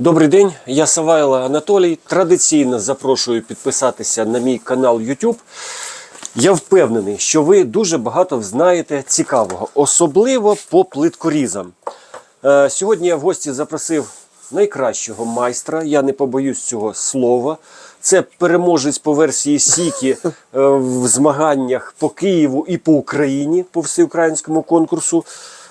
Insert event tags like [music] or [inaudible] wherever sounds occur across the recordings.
Добрий день, я Савайло Анатолій. Традиційно запрошую підписатися на мій канал YouTube. Я впевнений, що ви дуже багато знаєте цікавого, особливо по плиткорізам. Е, Сьогодні я в гості запросив найкращого майстра, я не побоюсь цього слова. Це переможець по версії Сікі е, в змаганнях по Києву і по Україні по всеукраїнському конкурсу.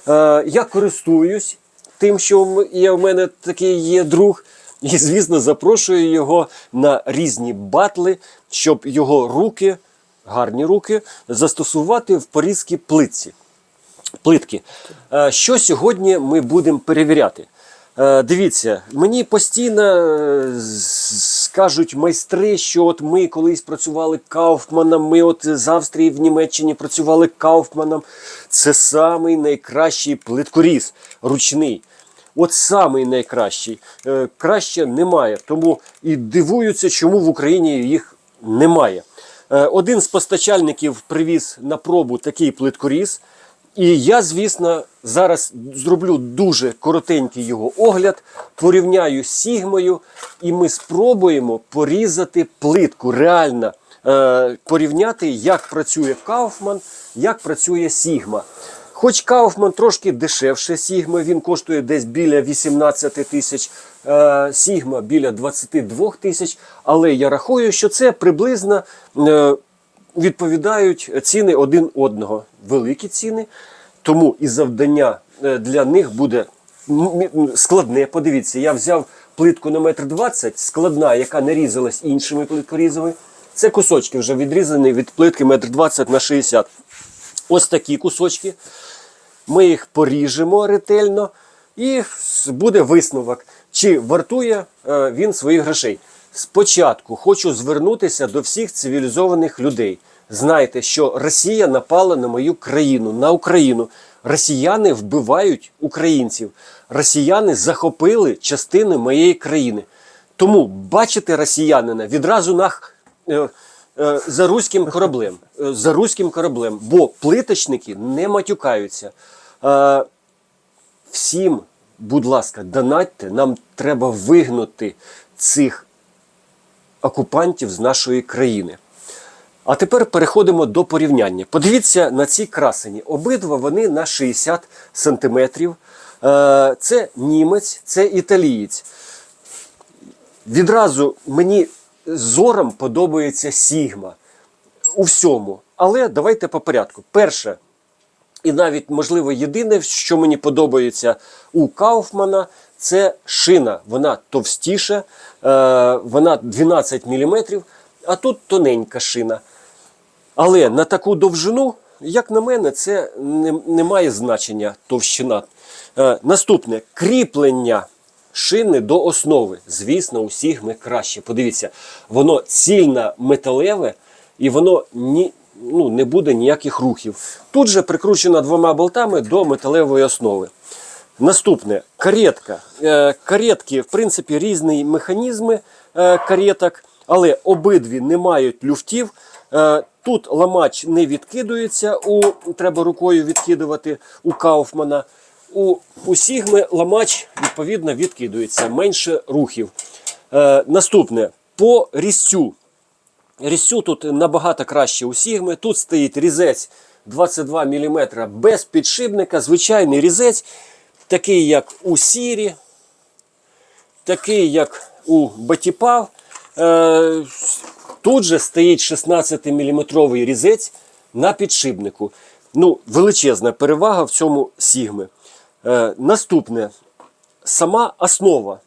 Е, Я користуюсь тим, що є в мене такий є друг. І, звісно, запрошую його на різні батли, щоб його руки, гарні руки, застосувати в порізки плитці плитки. Е, Що сьогодні ми будемо перевіряти? Е, Дивіться, мені постійно е, скажуть майстри, що от ми колись працювали Кауфманом, ми от з Австрії в Німеччині працювали Кауфманом. Це самий найкращий плиткоріз ручний. От самий найкращий. Е, Краще немає. Тому і дивуються, чому в Україні їх немає. Е, Один з постачальників привіз на пробу такий плиткоріз. І я, звісно, зараз зроблю дуже коротенький його огляд, порівняю з Сігмою, і ми спробуємо порізати плитку, реально е, порівняти, як працює Кауфман, як працює Сігма. Хоч Кауфман трошки дешевше Сігми, він коштує десь біля 18 тисяч, е, Сігма біля 22 тисяч, але я рахую, що це приблизно е, відповідають ціни один одного. Великі ціни, тому і завдання е, для них буде складне. Подивіться, я взяв плитку на метр двадцять, складна, яка не різалась іншими плиткорізами. Це кусочки вже відрізані від плитки метр двадцять на 60. Ось такі кусочки. Ми їх поріжемо ретельно, і буде висновок, чи вартує е, він своїх грошей. Спочатку хочу звернутися до всіх цивілізованих людей. Знайте, що Росія напала на мою країну, на Україну. Росіяни вбивають українців. Росіяни захопили частини моєї країни. Тому бачите росіянина відразу нах. Е, е, за руським кораблем. Е, За руським кораблем, бо плиточники не матюкаються. Всім, будь ласка, донатьте, нам треба вигнати цих окупантів з нашої країни. А тепер переходимо до порівняння. Подивіться на ці красені. Обидва вони на 60 сантиметрів. Це німець, це італієць. Відразу мені зором подобається Сігма у всьому. Але давайте по порядку. Перше, і навіть, можливо, єдине, що мені подобається у Кауфмана, це шина. Вона товстіша, е, вона 12 мм, а тут тоненька шина. Але на таку довжину, як на мене, це не, не має значення товщина. Е, наступне кріплення шини до основи. Звісно, у Сігми краще. Подивіться, воно цільно металеве і воно ні, ну, не буде ніяких рухів. Тут же прикручено двома болтами до металевої основи. Наступне каретка. Е, Каретки, в принципі, різні механізми е, кареток, але обидві не мають люфтів. Е, Тут ламач не відкидується, у, треба рукою відкидувати у Кауфмана. У, у Сігми ламач, відповідно, відкидується, менше рухів. Е, наступне по різцю. Різцю тут набагато краще у Сігми. Тут стоїть різець 22 мм без підшипника, звичайний різець, такий як у Сірі, такий як у Батіпав. Е, тут же стоїть 16-мм різець на підшипнику. Ну, величезна перевага в цьому Сігми. Е, наступне сама основа.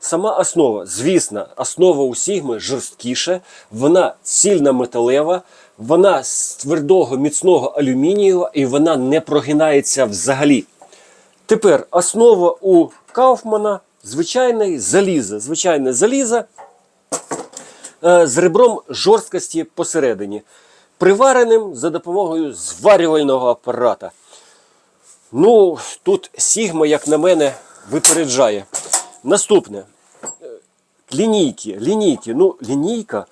Сама основа, звісно, основа у Сігми жорсткіша, вона цільна металева, вона з твердого міцного алюмінію і вона не прогинається взагалі. Тепер основа у Кауфмана звичайне залізо. Звичайне залізо е, з ребром жорсткості посередині, привареним за допомогою зварювального апарата. Ну, тут Сігма, як на мене, випереджає. Наступне. Лінійки. Лінійки. Ну, лінійка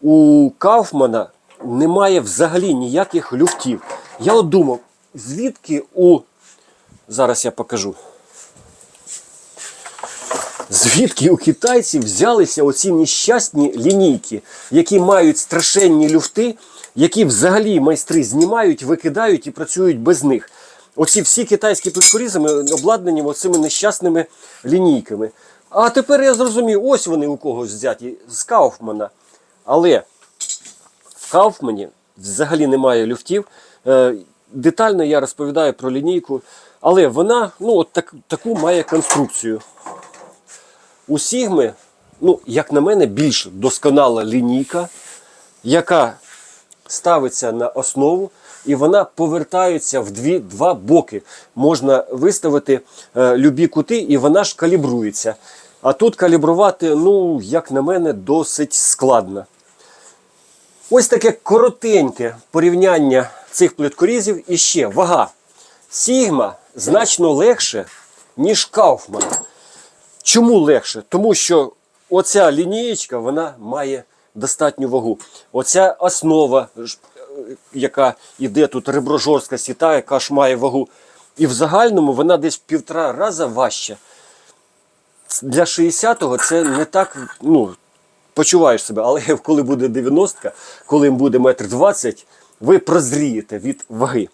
у Кауфмана немає взагалі ніяких люфтів. Я от думав, звідки у. Зараз я покажу. Звідки у китайців взялися оці нещасні лінійки, які мають страшенні люфти, які взагалі майстри знімають, викидають і працюють без них. Оці всі китайські плиткорізами обладнані оцими нещасними лінійками. А тепер я зрозумів, ось вони у когось взяті з Кауфмана. Але в Кауфмані взагалі немає люфтів. Е, Детально я розповідаю про лінійку, але вона ну, от так, таку має конструкцію. У Сігми, ну, як на мене, більш досконала лінійка, яка ставиться на основу, і вона повертається в дві, два боки. Можна виставити е, любі кути, і вона ж калібрується. А тут калібрувати, ну, як на мене, досить складно. Ось таке коротеньке порівняння цих плиткорізів. І ще вага. Сігма значно легше, ніж Кауфман. Чому легше? Тому що оця лінієчка вона має достатню вагу. Оця основа, яка йде тут ребро жорстка сіта, яка ж має вагу. І в загальному вона десь в півтора рази важча. Для 60-го це не так, ну, почуваєш себе, але [laughs] коли буде 90-ка, коли буде метр 20, ви прозрієте від ваги.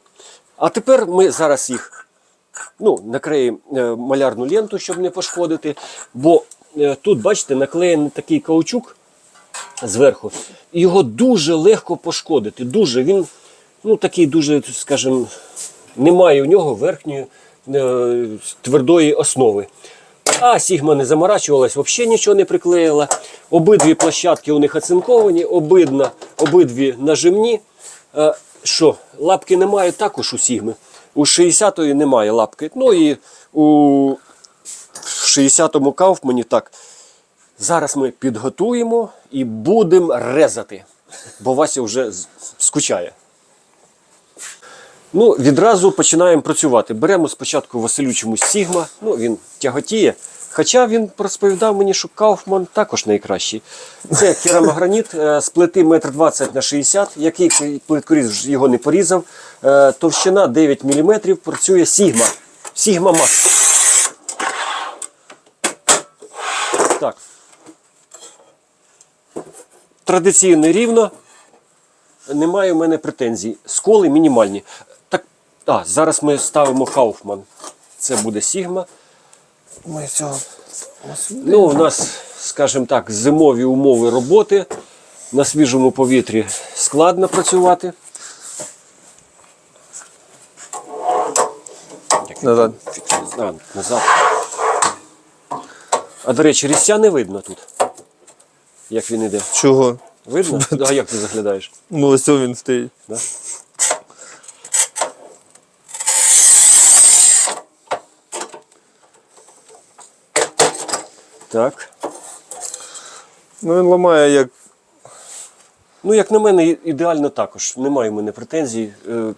А тепер ми зараз їх ну, накриємо е, малярну ленту, щоб не пошкодити. Бо е, тут, бачите, наклеєний такий каучук зверху, його дуже легко пошкодити. Дуже він ну, такий дуже, скажімо, немає у нього верхньої е, твердої основи. А Сігма не заморачувалась, взагалі нічого не приклеїла. Обидві площадки у них оцинковані, обидна, обидві нажимні. Е, що, лапки немає також у Сігми. У 60-ї немає лапки. Ну і у 60-му Кауфмані так. Зараз ми підготуємо і будемо резати, бо Вася вже скучає. Ну, відразу починаємо працювати. Беремо спочатку Василю чомусь Сігма, ну він тяготіє. Хоча він розповідав мені, що Кауфман також найкращий. Це керамограніт е, з плити 1,20 на 60, який плиткоріз його не порізав. Е, Товщина 9 мм, працює Сігма. Сігма Макс. Так. Традиційно рівно. Немає в мене претензій. Сколи мінімальні. Так, а, зараз ми ставимо Кауфман. Це буде Сігма. Ми цього Ну, у нас, скажімо так, зимові умови роботи. На свіжому повітрі складно працювати. назад. А, назад. А до речі, різця не видно тут. Як він іде. Чого? Видно? [laughs] А як ти заглядаєш? Ну ось він стоїть. Да? Так. Ну він ламає як. Ну, як на мене, ідеально також. Немає в мене претензій е,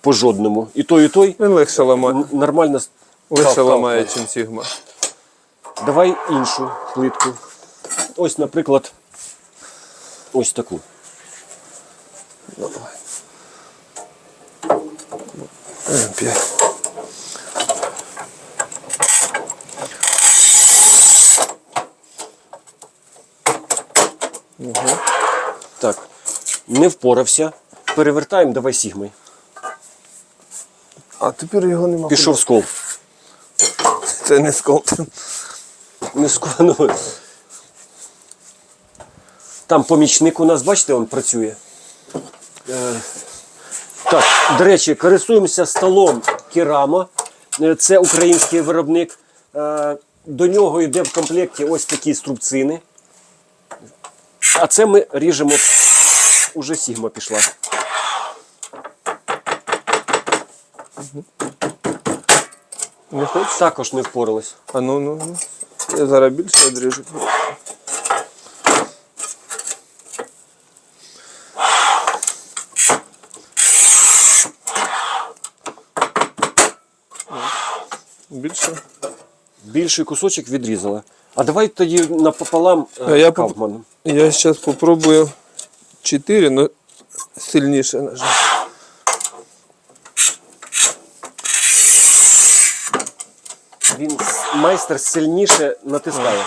по жодному. І той, і той Він легше ламає. нормально. Легше ламає, ніж Сігма. Давай іншу плитку. Ось, наприклад, ось таку. П'ять. Так. Не впорався. Перевертаємо, давай сігмой. А тепер його нема. Пішов скол. Це не скол. Не скону. Там помічник у нас, бачите, він працює. Е, так, до речі, користуємося столом Керама. Е, Це український виробник. Е, до нього йде в комплекті ось такі струбцини. А це ми ріжемо. Уже Сігма пішла. Не хочеш? Також не впоралась. А ну ну ну. Я зараз більше одріжу. Більше. Більший кусочок відрізала. А давай тоді напополам е, А я поп- Я зараз спробую 4, но сильніше нажати. Він майстер сильніше натискає.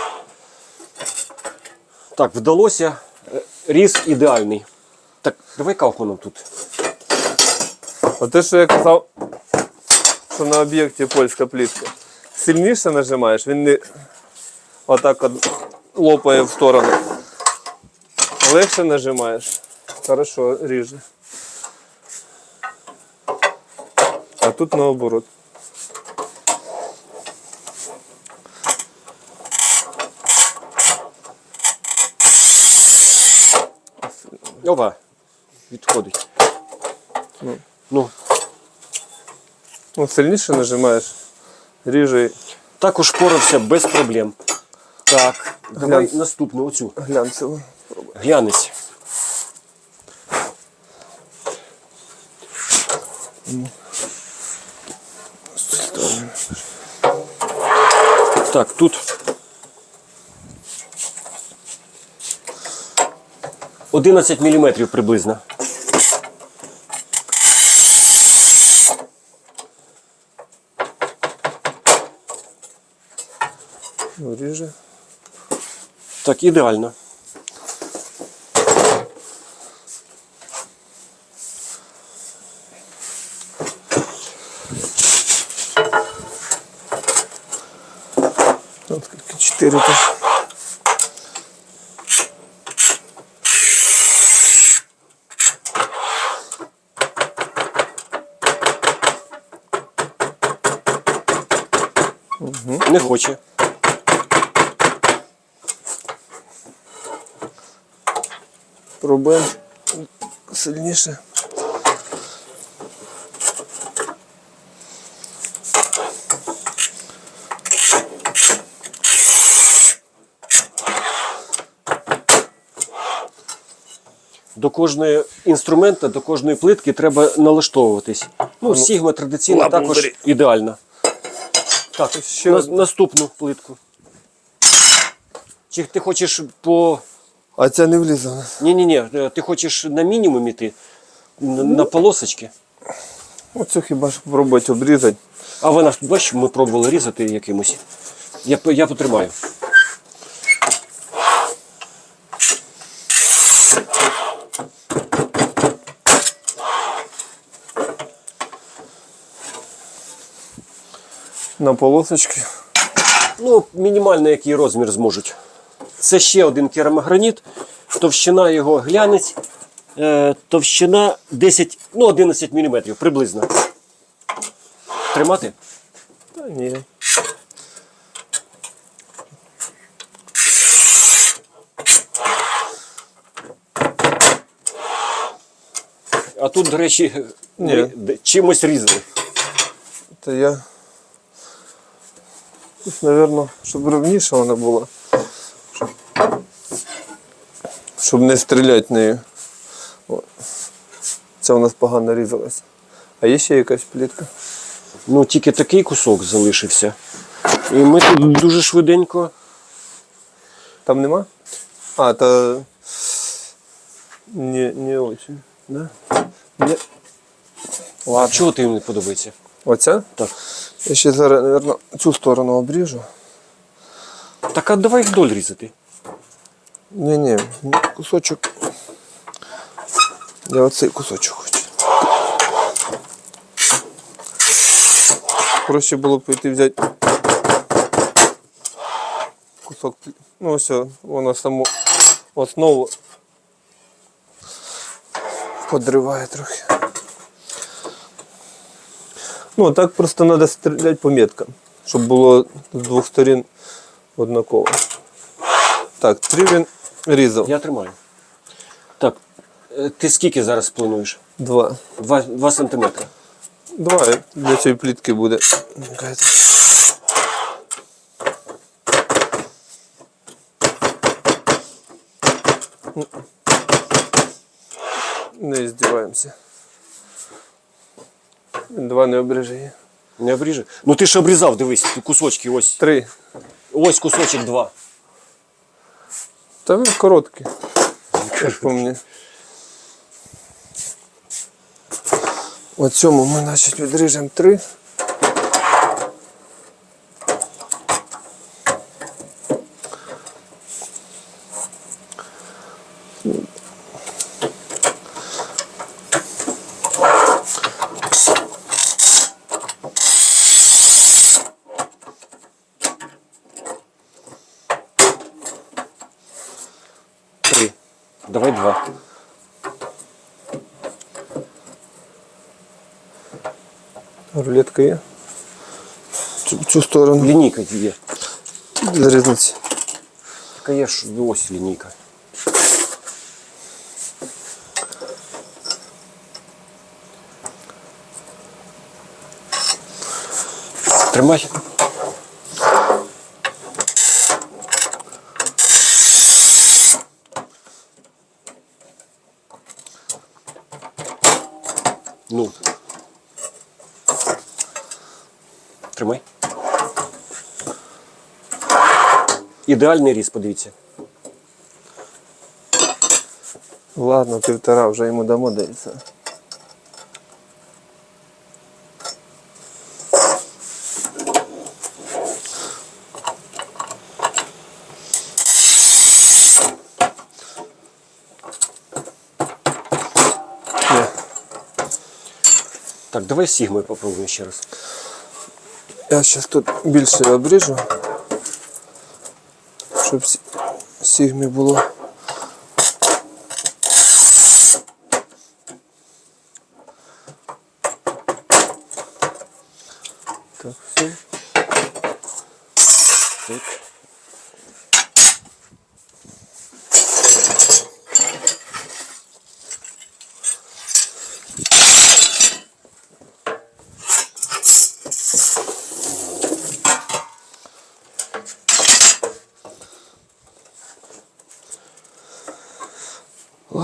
Так, вдалося. Е, Різ ідеальний. Так, давай кауфманом тут. От те, що я казав, що на об'єкті польська плітка. Сильніше нажимаєш, він не отак от лопає в сторону. Легше нажимаєш. Хорошо, ріже. А тут наоборот. Ова. Відходить. Ну. Ну, Ну, сильніше нажимаєш, ріже також впорався без проблем. Так, давай наступну оцю. глянцево. Глянець. Так, тут 11 мм приблизно. Ну, ріже. Так, ідеально. Скільки? Чотири теж. Не хоче. Пробуємо сильніше. До кожного інструмента, до кожної плитки треба налаштовуватись. Ну, Сігма традиційно лапу також бери. ідеальна. Так, Ще на- наступну плитку. Чи ти хочеш по. А ця не влізе. в нас. Ні-ні-ні, е, ти хочеш на мінімум іти, на, Ну. на полосочки. Оцю хіба ж пробувати обрізати. А вона ж, бачиш, ми пробували різати якимось. Я, я потримаю. На полосочки. Ну, мінімально який розмір зможуть. Це ще один керамограніт. Товщина його глянець. Е, товщина 10, ну 11 мм приблизно. Тримати? Та ні. А тут, до речі, Ні. чимось різали. Та я. Тут, мабуть, щоб ровніше вона була. Щоб не стріляти нею. О. Це у нас погано різалось. А є ще якась плітка? Ну, тільки такий кусок залишився. І ми тут дуже швиденько. Там нема? А, та. Не, не очень. Да? Не. А чого ти їм не подобається? Оця? Так. Я ще зараз, мабуть, цю сторону обріжу. Так а давай вдоль різати. Ні, кусочок. Я оцей кусочок хочу. Проще було б піти взяти кусок. Ну ось воно саму основу подриває трохи. Ну, так просто треба стріляти по меткам, щоб було з двох сторін однаково. Так, три він різав. Я тримаю. Так, е, ти скільки зараз плануєш? Два. Два, два сантиметри. Два для цієї плітки буде. Не здіваємося. Два не обрежи. Не обріже. Ну ти ж обрізав, дивись, кусочки, ось. Три. Ось кусочок два. Та він короткий. Як по мені. Оцьому цьому ми, значить, відріжемо три. Рулетка є. Цю, цю сторону. Лінійка є. Для різниці. Така є ж ось лінійка. Тримай. Ідеальний різ, подивіться. Ладно, півтора вже йому дамо дається. Ні. Так, давай сігмою попробуємо ще раз. Я зараз тут більше обріжу, Щоб сі- сігмі було. Так, все. Так.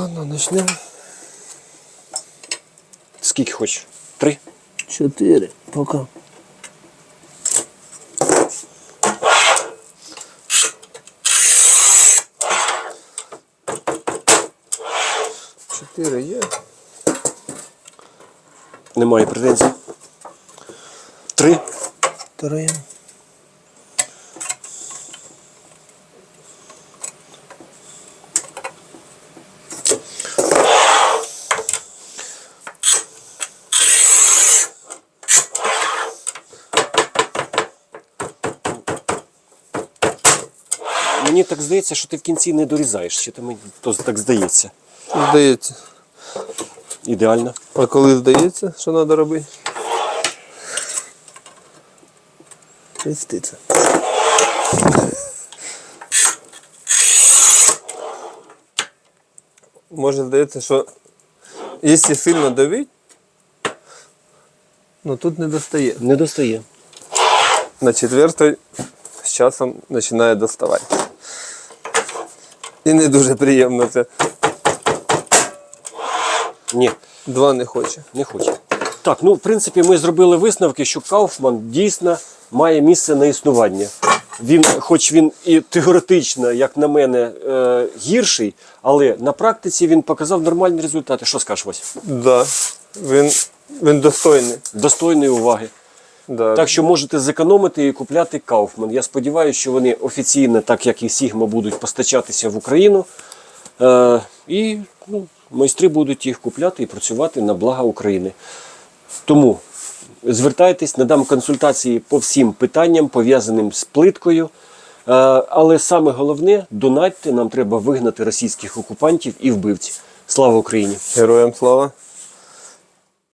Ладно, почнемо. Скільки хочеш? Три? Чотири. Пока. Чотири є. Немає претензій. Три. Три. Мені так здається, що ти в кінці не дорізаєш. Чи то мені то так здається. Здається. Ідеально. А коли здається, що треба робити? Хреститься. Може здається, що якщо сильно давить, ну тут не достає. Не достає. На четвертій з часом починає доставати. І не дуже приємно це. Ні, Два не хоче. не хоче. Так, ну в принципі, ми зробили висновки, що Кауфман дійсно має місце на існування. Він, хоч він і теоретично, як на мене, е, гірший, але на практиці він показав нормальні результати. Що скажеш, Вась? Да. Він, він достойний. Достойної уваги. Да. Так що можете зекономити і купляти Кауфман. Я сподіваюся, що вони офіційно, так як і Сігма, будуть постачатися в Україну. Е, і ну, майстри будуть їх купляти і працювати на благо України. Тому звертайтесь, надам консультації по всім питанням, пов'язаним з плиткою. Е, але саме головне, донатьте, нам треба вигнати російських окупантів і вбивців. Слава Україні! Героям слава.